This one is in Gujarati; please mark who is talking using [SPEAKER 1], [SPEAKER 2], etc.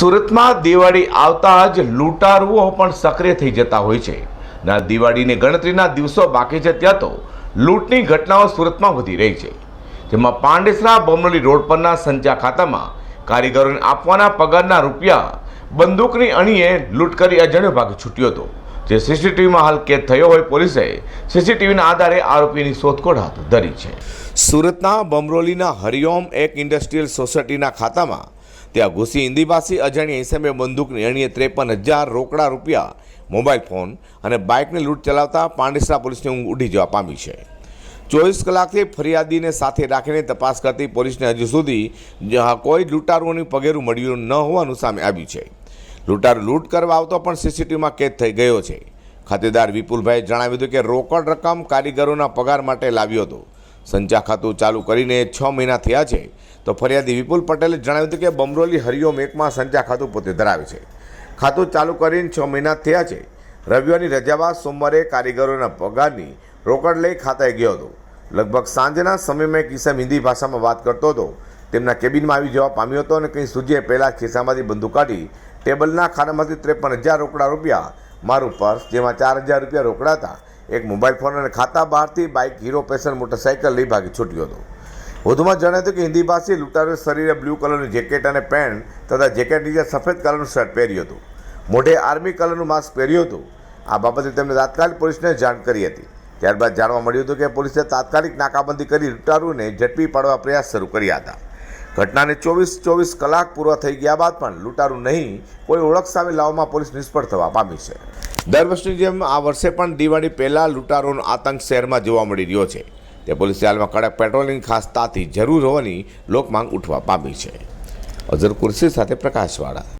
[SPEAKER 1] સુરતમાં દિવાળી આવતા જ લૂંટારુઓ પણ સક્રિય થઈ જતા હોય છે. ના, દિવાળીની ગણતરીના દિવસો બાકી છે ત્યાં તો લૂંટની ઘટનાઓ સુરતમાં વધી રહી છે. જેમાં પાંડેસરા બમરોલી રોડ પરના સંચા ખાતામાં કારીગરોને આપવાના પગારના રૂપિયા બંદૂકની અણીએ લૂંટ કરી અજાણ્યો ભાગ છૂટ્યો હતો. જે સીસીટીવીમાં હાલ કેદ થયો હોય પોલીસે સીસીટીવીના આધારે આરોપીની શોધખોળ હાથ ધરી છે. સુરતના બમરોલીના હરિઓમ એક ઇન્ડસ્ટ્રીયલ સોસાયટીના ખાતામાં ત્યાં ઘૂસી ઇન્દિવાસી અજાણ્યા ઈસમે બંદૂકની અણીએ ત્રેપન હજાર રોકડા રૂપિયા મોબાઈલ ફોન અને બાઇકને લૂંટ ચલાવતા પાંડેસરા પોલીસની ઊંઘ ઉડી જવા પામી છે. ચોવીસ કલાકથી ફરિયાદીને સાથે રાખીને તપાસ કરતી પોલીસને હજુ સુધી કોઈ લૂંટારુઓનું પગેરું મળ્યું ન હોવાનું સામે આવ્યું છે. લૂંટાරු લૂંટ કરવા આવતો પણ સીસીટીવીમાં કેદ થઈ ગયો છે. ખાતેદાર વિપુલભાઈએ જણાવ્યું હતું કે રોકડ રકમ કારીગરોના પગાર માટે લાવ્યો હતો. સંચા ખાતું ચાલુ કરીને છ મહિના થયા છે. તો ફરિયાદી વિપુલ પટેલે જણાવ્યું હતું કે બમરોલી હરિઓમ એકમાં સંચા ખાતું પોતે ધરાવે છે. ખાતું ચાલુ કરીને છ મહિના થયા છે. રવિવારની રજા બાદ સોમવારે કારીગરોના પગારની રોકડ લઈ ખાતાએ ગયો હતો. લગભગ સાંજના સમયમાં એક ઈસમ હિન્દી ભાષામાં વાત કરતો હતો. તેમના કેબિનમાં આવી જવા પામ્યો હતો અને કંઈ સૂજે પહેલાં ખિસ્સામાંથી બંદૂક કાઢી ટેબલના ખાનામાંથી ત્રેપન હજાર રોકડા રૂપિયા મારું પર્સ, જેમાં ચાર હજાર રૂપિયા રોકડા હતા એક મોબાઈલ ફોન અને ખાતા બહારથી બાઇક, હીરો, પેશન, મોટરસાઇકલ લઈ ભાગી છૂટ્યો હતો. વધુમાં જણાવ્યું હતું કે હિન્દી ભાષી લૂંટારે શરીરે બ્લુ કલરનું જેકેટ અને પેન્ટ તથા જેકેટ નીચે સફેદ કલરનું શર્ટ પહેર્યું હતું. મોઢે આર્મી કલરનું માસ્ક પહેર્યું હતું. આ બાબતે તેમણે તાત્કાલિક પોલીસને જાણ કરી હતી. ત્યારબાદ જાણવા મળ્યું હતું કે પોલીસે તાત્કાલિક નાકાબંધી કરી લૂંટારુને ઝડપી પાડવા પ્રયાસ શરૂ કર્યા હતા. ઘટનાને ચોવીસ ચોવીસ કલાક પૂરા થઈ ગયા બાદ પણ લૂંટારુ નહીં, કોઈ ઓળખ સામે લાવવામાં પોલીસ નિષ્ફળ થવા પામી છે. દર વર્ષની જેમ આ વર્ષે પણ દિવાળી પહેલાં લૂંટારોનો આતંક શહેરમાં જોવા મળી રહ્યો છે. તે પોલીસે હાલમાં કડક પેટ્રોલિંગ ખાસ તાતી જરૂર હોવાની લોકમાંગ ઉઠવા પામી છે. અઝર કુર્સી સાથે પ્રકાશવાળા.